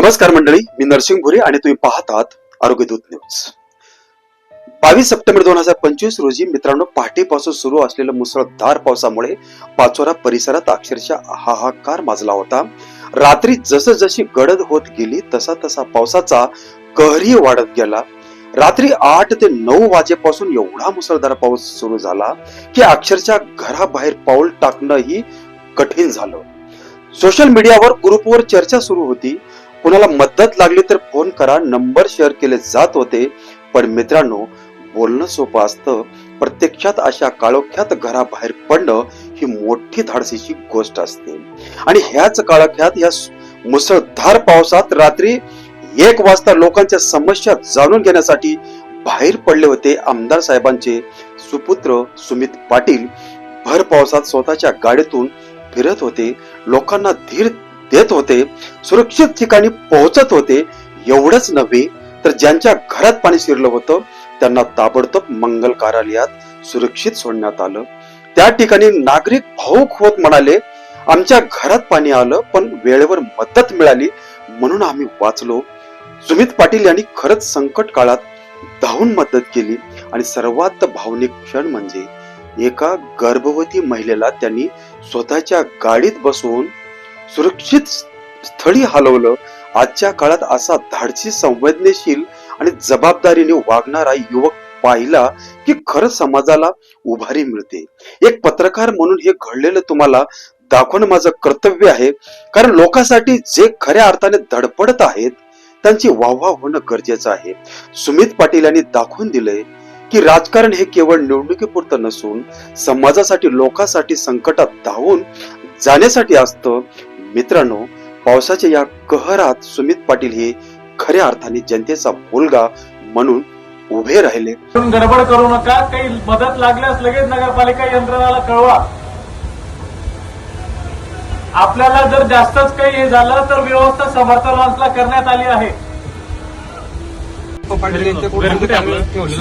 नमस्कार मंडळी मी नरसिंह भुरे आणि तुम्ही पाहतात आरोग्यदूत न्यूज. बावीस सप्टेंबर दोन हजार पंचवीस रोजी मित्रांनो पहाटेपासून सुरू असलेल्या मुसळधार पावसामुळे पाचोरा परिसरात अक्षरशः हाहाकार माजला होता. रात्री जसं जशी गडद होत गेली तसा तसा पावसाचा कहरी वाढत गेला. रात्री आठ ते नऊ वाजेपासून एवढा मुसळधार पाऊस सुरू झाला की अक्षरशः घराबाहेर पाऊल टाकणंही कठीण झालं. सोशल मीडियावर ग्रुपवर चर्चा सुरू होती. कुणाला मदत लागली तर फोन करा नंबर शेअर केले जात होते. पण मित्रांनो बोलणं सोपं असतं. प्रत्यक्षात अशा काळोख्यात घराबाहेर पडणं ही मोठी धाडसीची गोष्ट असते. आणि ह्याच काळोख्यात या मुसळधार पावसात रात्री एक वाजता लोकांच्या समस्या जाणून घेण्यासाठी बाहेर पडले होते आमदार साहेबांचे सुपुत्र सुमित पाटील. भर पावसात स्वतःच्या गाडीतून फिरत होते. लोकांना धीर देत होते सुरक्षित ठिकाणी पोहोचत होते एवढंच नव्हे तर ज्यांच्या घरात पाणी शिरलं होतं त्यांना ताबडतोब मंगल कार्यालयात सुरक्षित सोडण्यात आलं. त्या ठिकाणी नागरिक भाऊक होत म्हणाले आमच्या घरात पाणी आलं पण वेळेवर मदत मिळाली म्हणून आम्ही वाचलो. सुमित पाटील यांनी खरंच संकट काळात धावून मदत केली आणि सर्वात भावनिक क्षण म्हणजे एका गर्भवती महिलेला त्यांनी स्वतःच्या गाडीत बसवून सुरक्षित स्थळी हलवलं. आजच्या काळात असा धाडसी संवेदनशील आणि जबाबदारीने वागणारा युवक पाहिला की खरंच समाजाला उभारी मिळते. एक पत्रकार म्हणून हे घडलेलं तुम्हाला दाखवणं माझं कर्तव्य आहे. कारण लोकांसाठी जे खऱ्या अर्थाने धडपडत आहेत त्यांची वाहवा होणं गरजेचं आहे. सुमित पाटील यांनी दाखवून दिलंय की राजकारण हे केवळ निवडणुकीपुरतं नसून समाजासाठी लोकांसाठी संकटात धावून जाण्यासाठी असतं. मित्रांनो पावसाच्या या कहरात सुमित पाटील हे खऱ्या अर्थाने जनतेचा मुलगा म्हणून उभे राहिले. गडबड करू नका काही मदत लागल्यास लगेच नगरपालिका यंत्रणाला कळवा. आपल्याला जर जास्तच काही हे झालं तर व्यवस्था समर्थ लॉन्सला करण्यात आली आहे.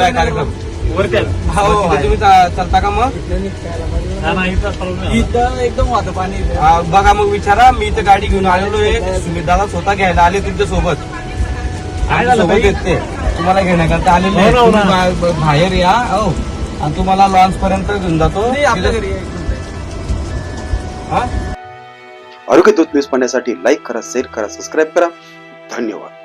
आहे कार्यक्रम? हो तिथे तुम्ही चा- चालता का मग? इथं एकदम वाहतं पाणी. आ, बघा मग विचारा मी इथं गाडी घेऊन आलेलो आहे. सुमित दादा स्वतः घ्यायला आले तुमच्यासोबत. काय झालं सोबत बाई? आहेत ते तुम्हाला घेण्याकरता आलेले हो हो तुम्ही बाहेर या. हो. आणि तुम्हाला लॉन्च पर्यंत घेऊन जातो. नाही, आपल्या घरी. हा? आरोग्य दूत न्यूज पाहण्यासाठी लाईक करा शेअर करा सबस्क्राईब करा. धन्यवाद.